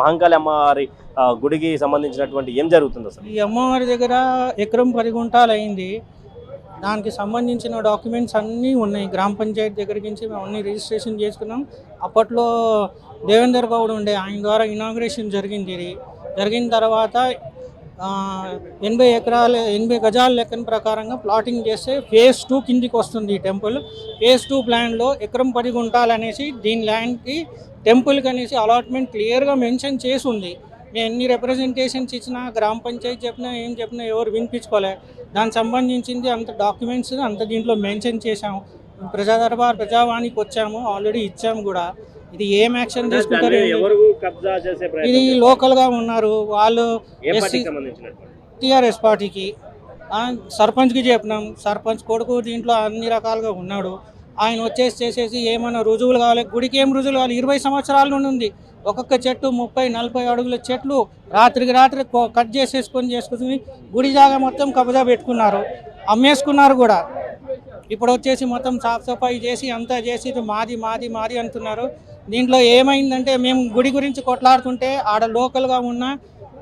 మహంకాళి అమ్మవారి గుడికి సంబంధించినటువంటి ఏం జరుగుతుంది అసలు ఈ అమ్మవారి దగ్గర ఎకరం పది గుంటాలు అయింది. దానికి సంబంధించిన డాక్యుమెంట్స్ అన్నీ ఉన్నాయి. గ్రామ పంచాయతీ దగ్గర నుంచి మేము అన్నీ రిజిస్ట్రేషన్ చేసుకున్నాం. అప్పట్లో దేవేందర్ గౌడ్ ఉండే ఆయన ద్వారా ఇనాగ్రేషన్ జరిగింది ఇది. జరిగిన తర్వాత ఎనభై ఎకరాల ఎనభై గజాల లెక్కన ప్రకారంగా ప్లాటింగ్ చేస్తే ఫేజ్ టూ కిందికి వస్తుంది ఈ టెంపుల్ ఫేజ్ టూ ప్లాన్లో ఎకరం పది గుంటాలు అనేసి దీని ల్యాండ్కి టెంపుల్కి అనేసి అలాట్మెంట్ క్లియర్గా మెన్షన్ చేసి ఉంది. మేము ఎన్ని రిప్రజెంటేషన్స్ ఇచ్చినా గ్రామ పంచాయతీ చెప్పినా ఏం చెప్పినా ఎవరు వినిపించుకోలే. దానికి సంబంధించింది అంత డాక్యుమెంట్స్ అంత దీంట్లో మెన్షన్ చేశాము. ప్రజా దర్బార్ ప్రజావాణికి వచ్చాము ఆల్రెడీ ఇచ్చాము కూడా. ఇది ఏం యాక్షన్ తీసుకుంటారు ఇది ప్రయత్నం లోకల్గా ఉన్నారు. వాళ్ళు టీఆర్ఎస్ పార్టీకి. సర్పంచ్కి చెప్పినాం. సర్పంచ్ కొడుకు దీంట్లో అన్ని రకాలుగా ఉన్నాడు. ఆయన వచ్చేసి చేసేసి ఏమైనా రుజువులు కావాలి? గుడికి ఏం రుజువులు కావాలి? ఇరవై సంవత్సరాల నుండి ఉంది. ఒక్కొక్క చెట్టు ముప్పై నలభై అడుగుల చెట్లు రాత్రికి రాత్రి కట్ చేసేసుకొని చేసుకుని గుడి జాగా మొత్తం కబ్జా పెట్టుకున్నారు. అమ్మేసుకున్నారు కూడా. ఇప్పుడు వచ్చేసి మొత్తం సాఫ్ సఫాయి చేసి అంతా చేసి మాది మాది మాది అంటున్నారు. దీంట్లో ఏమైందంటే మేము గుడి గురించి కొట్లాడుతుంటే ఆడ లోకల్గా ఉన్న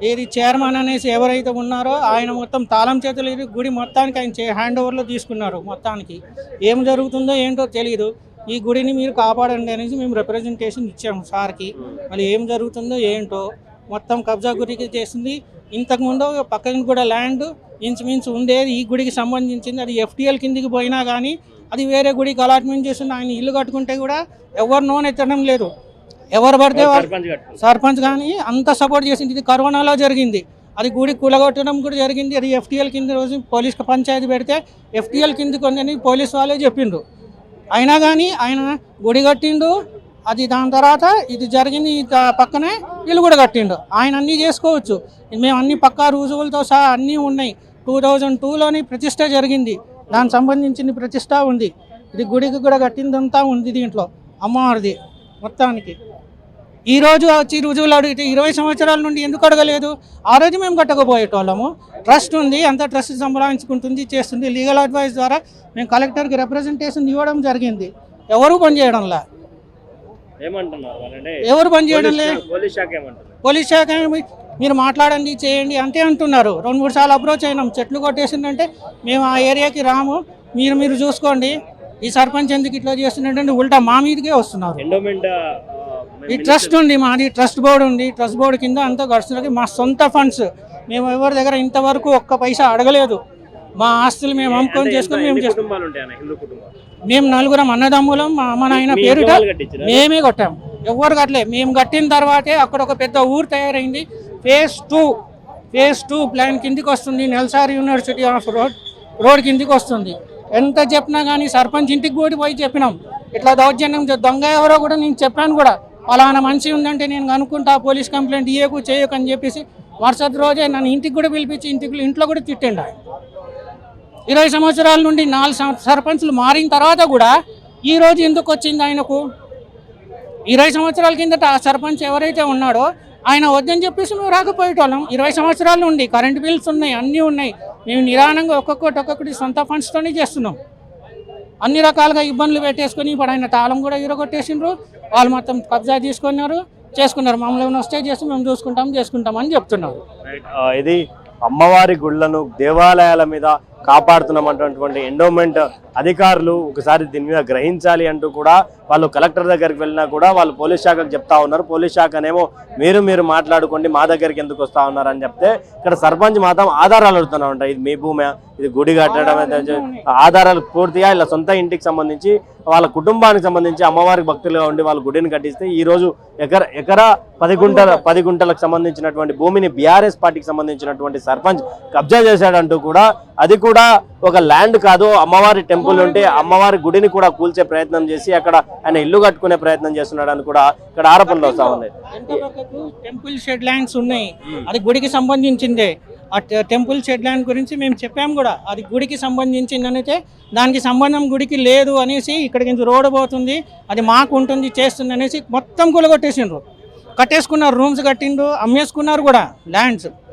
ఏది చైర్మన్ అనేసి ఎవరైతే ఉన్నారో ఆయన మొత్తం తాళం చేతులు గుడి మొత్తానికి ఆయన చే హ్యాండ్ ఓవర్లో తీసుకున్నారు మొత్తానికి. ఏం జరుగుతుందో ఏంటో తెలియదు ఈ గుడిని మీరు కాపాడండి అనేసి మేము రిప్రజెంటేషన్ ఇచ్చాము సార్కి. మళ్ళీ ఏం జరుగుతుందో ఏంటో మొత్తం కబ్జా గురికి చేసింది. ఇంతకుముందు పక్కన కూడా ల్యాండ్ ఇంచుమించు ఉండేది. ఈ గుడికి సంబంధించింది అది ఎఫ్టీఎల్ కిందికి పోయినా కానీ అది వేరే గుడికి అలాట్మెంట్ చేస్తుంది ఆయన ఇల్లు కట్టుకుంటే కూడా ఎవరు నోన్ ఎత్తడం లేదు. ఎవరు పడితే సర్పంచ్ కానీ అంత సపోర్ట్ చేసింది. ఇది కరోనాలో జరిగింది. అది గుడి కూలగొట్టడం కూడా జరిగింది. అది ఎఫ్టీఎల్ కింద రోజు పోలీస్ పంచాయతీ పెడితే ఎఫ్టీఎల్ కిందకి ఉందని పోలీస్ వాళ్ళే చెప్పిండ్రు. అయినా కానీ ఆయన గుడి కట్టిండు. అది దాని తర్వాత ఇది జరిగింది. పక్కనే ఇల్లు కూడా కట్టిండు. ఆయన అన్నీ చేసుకోవచ్చు. మేము అన్ని పక్కా రుజువులతో సహా అన్నీ ఉన్నాయి. టూ థౌజండ్ టూలోని ప్రతిష్ట జరిగింది. దానికి సంబంధించిన ప్రతిష్ట ఉంది. ఇది గుడికి కూడా కట్టిందంతా ఉంది దీంట్లో. అమ్మవారిది మొత్తానికి. ఈ రోజు వచ్చి రుజువులు అడిగితే ఇరవై సంవత్సరాల నుండి ఎందుకు అడగలేదు? ఆ రోజు మేము కట్టకపోయేటోళ్ళము. ట్రస్ట్ ఉంది. అంత ట్రస్ట్ సంపాదించుకుంటుంది చేస్తుంది. లీగల్ అడ్వైస్ ద్వారా మేము కలెక్టర్కి రిప్రజెంటేషన్ ఇవ్వడం జరిగింది. ఎవరు పనిచేయడంలా ఎవరు పనిచేయడం లే. పోలీస్ శాఖ పోలీస్ శాఖ మీరు మాట్లాడండి చేయండి అంతే అంటున్నారు. రెండు మూడు సార్లు అప్రోచ్ అయినాం. చెట్లు కొట్టేసిందంటే మేము ఆ ఏరియాకి రాము. మీరు మీరు చూసుకోండి. ఈ సర్పంచ్ ఎందుకు ఇట్లా చేస్తున్నట్టు ఉల్టా మా మీదకే వస్తున్నారు. ఈ ట్రస్ట్ ఉంది మాది. ట్రస్ట్ బోర్డు ఉంది. ట్రస్ట్ బోర్డు కింద అంతా గడుస్తున్నది. మా సొంత ఫండ్స్. మేము ఎవరి దగ్గర ఇంతవరకు ఒక్క పైసా అడగలేదు. మా ఆస్తులు మేము అమ్ముకొని చేసుకొని మేము మేము నలుగురం అన్నదమ్ములం మా అమ్మ నాయన పేరుట? మేమే కొట్టాం. ఎవరు కట్టలే. మేము కట్టిన తర్వాతే అక్కడ ఒక పెద్ద ఊరు తయారైంది. Phase two phase two plan కిందికి వస్తుంది. NALSAR university of road road కిందికి వస్తుంది. ఎంత చెప్పినా కానీ సర్పంచ్ ఇంటికి కూడా పోయి చెప్పినాం. ఇట్లా దౌర్జన్యం దొంగ ఎవరో కూడా నేను చెప్పాను కూడా. పలానా మనిషి ఉందంటే నేను కనుక్కుంటా పోలీస్ కంప్లైంట్ ఇయ్యకు చేయకు అని చెప్పేసి మరుసటి రోజే నన్ను ఇంటికి కూడా పిలిపించి ఇంటికి ఇంట్లో కూడా తిట్టండి. ఆయన ఇరవై సంవత్సరాల నుండి నాలుగు సర్పంచ్లు మారిన తర్వాత కూడా ఈ రోజు ఎందుకు వచ్చింది ఆయనకు? ఇరవై సంవత్సరాల కిందట ఆ సర్పంచ్ ఎవరైతే ఉన్నాడో ఆయన వద్దని చెప్పేసి మేము రాకపోయేటోళ్ళం. ఇరవై సంవత్సరాలు ఉండి కరెంట్ బిల్స్ ఉన్నాయి అన్నీ ఉన్నాయి. మేము నిదానంగా ఒక్కొక్కటి ఒక్కొక్కటి సొంత ఫండ్స్తోనే చేస్తున్నాం. అన్ని రకాలుగా ఇబ్బందులు పెట్టేసుకొని ఇప్పుడు ఆయన తాళం కూడా ఇరగొట్టేసిండ్రు. వాళ్ళు మొత్తం కబ్జా తీసుకున్నారు చేసుకున్నారు. మమ్మల్ని ఏమైనా వస్తే చేసి మేము చూసుకుంటాం చేసుకుంటాం అని చెప్తున్నారు. ఇది అమ్మవారి గుళ్ళను దేవాలయాల మీద కాపాడుతున్నామన్నటువంటి ఎండోమెంట్ అధికారులు ఒకసారి దీని మీద గ్రహించాలి అంటూ కూడా వాళ్ళు కలెక్టర్ దగ్గరికి వెళ్ళినా కూడా వాళ్ళు పోలీస్ శాఖకు చెప్తా ఉన్నారు. పోలీస్ శాఖనేమో మీరు మీరు మాట్లాడుకోండి మా దగ్గరికి ఎందుకు వస్తా ఉన్నారు అని చెప్తే ఇక్కడ సర్పంచ్ మాత్రం ఆధారాలు అడుగుతున్నా ఉంటాయి ఇది మీ భూమి ఇది గుడి కట్టడం ఆధారాలు పూర్తిగా ఇలా సొంత ఇంటికి సంబంధించి వాళ్ళ కుటుంబానికి సంబంధించి అమ్మవారికి భక్తులుగా ఉండి వాళ్ళ గుడిని కట్టిస్తే ఈ రోజు ఎకర ఎకరా పది గుంటల పది గుంటలకు సంబంధించినటువంటి భూమిని బీఆర్ఎస్ పార్టీకి సంబంధించినటువంటి సర్పంచ్ కబ్జా చేశాడంటూ కూడా అది కూడా ఒక ల్యాండ్ కాదు అమ్మవారి టెంపుల్ ఉంటే అమ్మవారి గుడిని కూడా కూల్చే ప్రయత్నం చేసి అక్కడ ఆయన ఇల్లు కట్టుకునే ప్రయత్నం చేస్తున్నాడని కూడా ఇక్కడ ఆరోపణలు వస్తా ఉన్నాయి. పక్కకు టెంపుల్ షెడ్ ల్యాండ్స్ ఉన్నాయి. అది గుడికి సంబంధించిందే. ఆ టెంపుల్ షెడ్ ల్యాండ్ గురించి మేము చెప్పాము కూడా. అది గుడికి సంబంధించింది అయితే దానికి సంబంధం గుడికి లేదు అనేసి ఇక్కడికి నుంచి రోడ్డు పోతుంది అది మాకు ఉంటుంది చేస్తుంది అనేసి మొత్తం కూలగొట్టేసిండ్రు. కట్టేసుకున్నారు రూమ్స్ కట్టిండ్రు అమ్మేసుకున్నారు కూడా ల్యాండ్స్.